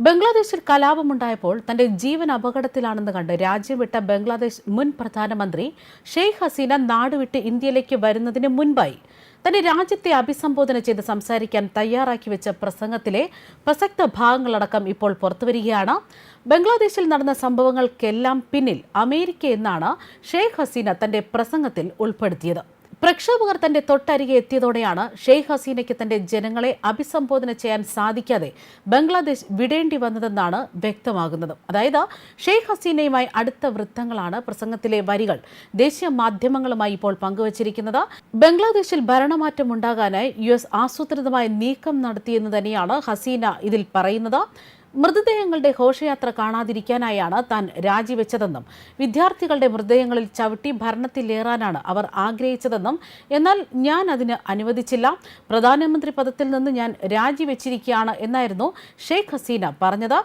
ബംഗ്ലാദേശിൽ കലാപമുണ്ടായപ്പോൾ തന്റെ ജീവൻ അപകടത്തിലാണെന്ന് കണ്ട് രാജ്യം വിട്ട ബംഗ്ലാദേശ് മുൻ പ്രധാനമന്ത്രി ഷെയ്ഖ് ഹസീന നാടുവിട്ട് ഇന്ത്യയിലേക്ക് വരുന്നതിന് മുൻപായി തന്റെ രാജ്യത്തെ അഭിസംബോധന ചെയ്ത് സംസാരിക്കാൻ തയ്യാറാക്കി വെച്ച പ്രസംഗത്തിലെ പ്രസക്ത ഭാഗങ്ങളടക്കം ഇപ്പോൾ പുറത്തുവരികയാണ് ബംഗ്ലാദേശിൽ നടന്ന സംഭവങ്ങൾക്കെല്ലാം പിന്നിൽ അമേരിക്ക എന്നാണ് ഷെയ്ഖ് ഹസീന തന്റെ പ്രസംഗത്തിൽ ഉൾപ്പെടുത്തിയത്. പ്രക്ഷോഭകർ തന്റെ തൊട്ടരികെ എത്തിയതോടെയാണ് ഷെയ്ഖ് ഹസീനയ്ക്ക് തന്റെ ജനങ്ങളെ അഭിസംബോധന ചെയ്യാൻ സാധിക്കാതെ ബംഗ്ലാദേശ് വിടേണ്ടി വന്നതെന്നാണ് വ്യക്തമാകുന്നത്. അതായത് ഷെയ്ഖ് ഹസീനയുമായി അടുത്ത വൃത്തങ്ങളാണ് പ്രസംഗത്തിലെ വരികൾ. ദേശീയ മാധ്യമങ്ങളുമായി ഇപ്പോൾ പങ്കുവച്ചിരിക്കുന്നത് ബംഗ്ലാദേശിൽ ഭരണമാറ്റം ഉണ്ടാകാനായി യു എസ് ആസൂത്രിതമായ നീക്കം നടത്തിയെന്ന് തന്നെയാണ് ഹസീന ഇതിൽ പറയുന്നത്. മൃതദേഹങ്ങളുടെ ഘോഷയാത്ര കാണാതിരിക്കാനായാണ് താൻ രാജിവെച്ചതെന്നും വിദ്യാർത്ഥികളുടെ മൃതദേഹങ്ങളിൽ ചവിട്ടി ഭരണത്തിലേറാനാണ് അവർ ആഗ്രഹിച്ചതെന്നും എന്നാൽ ഞാൻ അതിന് അനുവദിച്ചില്ല. പ്രധാനമന്ത്രി പദത്തിൽ നിന്ന് ഞാൻ രാജിവെച്ചിരിക്കുകയാണ് എന്നായിരുന്നു ഷെയ്ഖ് ഹസീന പറഞ്ഞത്.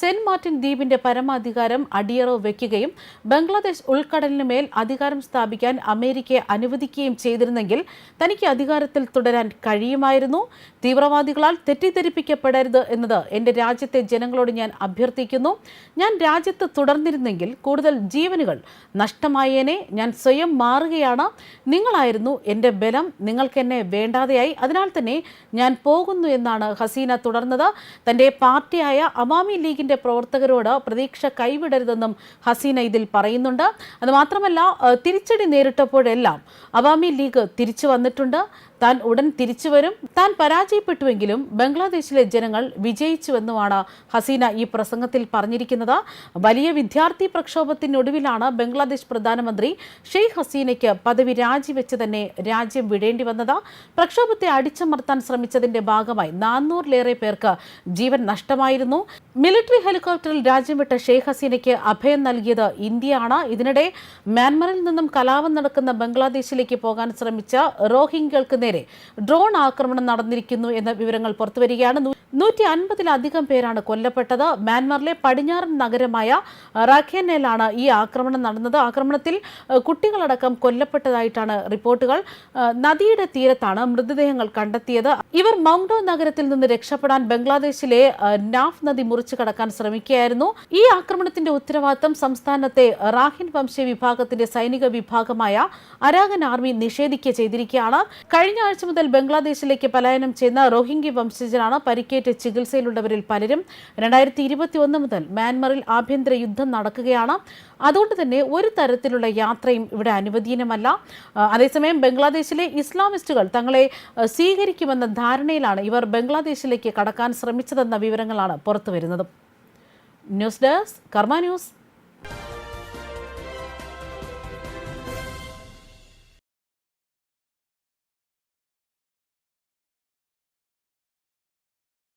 സെന്റ് മാർട്ടിൻ ദ്വീപിന്റെ പരമാധികാരം അടിയറവ് വയ്ക്കുകയും ബംഗ്ലാദേശ് ഉൾക്കടലിന് മേൽ അധികാരം സ്ഥാപിക്കാൻ അമേരിക്കയെ അനുവദിക്കുകയും ചെയ്തിരുന്നെങ്കിൽ തനിക്ക് അധികാരത്തിൽ തുടരാൻ കഴിയുമായിരുന്നു. തീവ്രവാദികളാൽ തെറ്റിദ്ധരിപ്പിക്കപ്പെടരുത് എന്നത് എന്റെ രാജ്യത്തെ ജനങ്ങളോട് ഞാൻ അഭ്യർത്ഥിക്കുന്നു. ഞാൻ രാജ്യത്ത് തുടർന്നിരുന്നെങ്കിൽ കൂടുതൽ ജീവനുകൾ നഷ്ടമായേനെ. ഞാൻ സ്വയം മാറുകയാണ്. നിങ്ങളായിരുന്നു എന്റെ ബലം. നിങ്ങൾക്കെന്നെ വേണ്ടാതെയായി. അതിനാൽ തന്നെ ഞാൻ പോകുന്നു എന്നാണ് ഹസീന തുടർന്നത്. തന്റെ പാർട്ടിയായ അവാമി ലീഗിന്റെ പ്രവർത്തകരോട് പ്രതീക്ഷ കൈവിടരുതെന്നും ഹസീന ഇതിൽ പറയുന്നുണ്ട്. അതുമാത്രമല്ല തിരിച്ചടി നേരിട്ടപ്പോഴെല്ലാം അവാമി ലീഗ് തിരിച്ചു വന്നിട്ടുണ്ട്. താൻ ഉടൻ തിരിച്ചു വരും. താൻ പരാജയപ്പെട്ടുവെങ്കിലും ബംഗ്ലാദേശിലെ ജനങ്ങൾ വിജയിച്ചുവെന്നുമാണ് ഹസീന ഈ പ്രസംഗത്തിൽ പറഞ്ഞിരിക്കുന്നത് വലിയ വിദ്യാർത്ഥി പ്രക്ഷോഭത്തിനൊടുവിലാണ് ബംഗ്ലാദേശ് പ്രധാനമന്ത്രി ഷെയ്ഖ് ഹസീനയ്ക്ക് പദവി രാജിവെച്ച് തന്നെ രാജ്യം വിടേണ്ടി വന്നത്. പ്രക്ഷോഭത്തെ അടിച്ചമർത്താൻ ശ്രമിച്ചതിന്റെ ഭാഗമായി നാനൂറിലേറെ പേർക്ക് ജീവൻ നഷ്ടമായിരുന്നു. മിലിറ്ററി ഹെലികോപ്റ്ററിൽ രാജ്യം വിട്ട ഷെയ്ഖ് ഹസീനയ്ക്ക് അഭയം നൽകിയത് ഇന്ത്യയാണ്. ഇതിനിടെ മ്യാൻമറിൽ നിന്നും കലാപം നടക്കുന്ന ബംഗ്ലാദേശിലേക്ക് പോകാൻ ശ്രമിച്ച റോഹിംഗ്യകൾക്ക് നേരെ ഡ്രോൺ ആക്രമണം നടന്നിരിക്കുന്നു എന്ന വിവരങ്ങൾ പുറത്തുവരികയാണ്. നൂറ്റി അൻപതിലധികം പേരാണ് കൊല്ലപ്പെട്ടത് മ്യാൻമറിലെ പടിഞ്ഞാറൻ നഗരമായ റാഖേനയിലാണ് ഈ ആക്രമണം നടന്നത്. ആക്രമണത്തിൽ കുട്ടികളടക്കം കൊല്ലപ്പെട്ടതായിട്ടാണ് റിപ്പോർട്ടുകൾ. നദിയുടെ തീരത്താണ് മൃതദേഹങ്ങൾ കണ്ടെത്തിയത്. ഇവർ മൗണ്ടോ നഗരത്തിൽ നിന്ന് രക്ഷപ്പെടാൻ ബംഗ്ലാദേശിലെ നാഫ് നദി മുറിച്ചു കടക്കാൻ ശ്രമിക്കുകയായിരുന്നു. ഈ ആക്രമണത്തിന്റെ ഉത്തരവാദിത്തം സംസ്ഥാനത്തെ റാഹിൻ വംശീയ വിഭാഗത്തിന്റെ സൈനിക വിഭാഗമായ അരാഗൻ ആർമി നിഷേധിക്കുക ചെയ്തിരിക്കുകയാണ്. കഴിഞ്ഞ ആഴ്ച മുതൽ ബംഗ്ലാദേശിലേക്ക് പലായനം ചെയ്യുന്ന റോഹിംഗ്യ വംശജരാണ് പരിക്കേറ്റ് ചികിത്സയിലുള്ളവരിൽ പലരും. രണ്ടായിരത്തി ഇരുപത്തി ഒന്ന് മുതൽ മ്യാൻമറിൽ ആഭ്യന്തര യുദ്ധം നടക്കുകയാണ്. അതുകൊണ്ട് തന്നെ ഒരു തരത്തിലുള്ള യാത്രയും ഇവിടെ അനുവദീനമല്ല അതേസമയം ബംഗ്ലാദേശിലെ ഇസ്ലാമിസ്റ്റുകൾ തങ്ങളെ സ്വീകരിക്കുമെന്ന ധാരണയിലാണ് ഇവർ ബംഗ്ലാദേശിലേക്ക് കടക്കാൻ ശ്രമിച്ചതെന്ന വിവരങ്ങളാണ് പുറത്തുവരുന്നത്. News desk Karma News.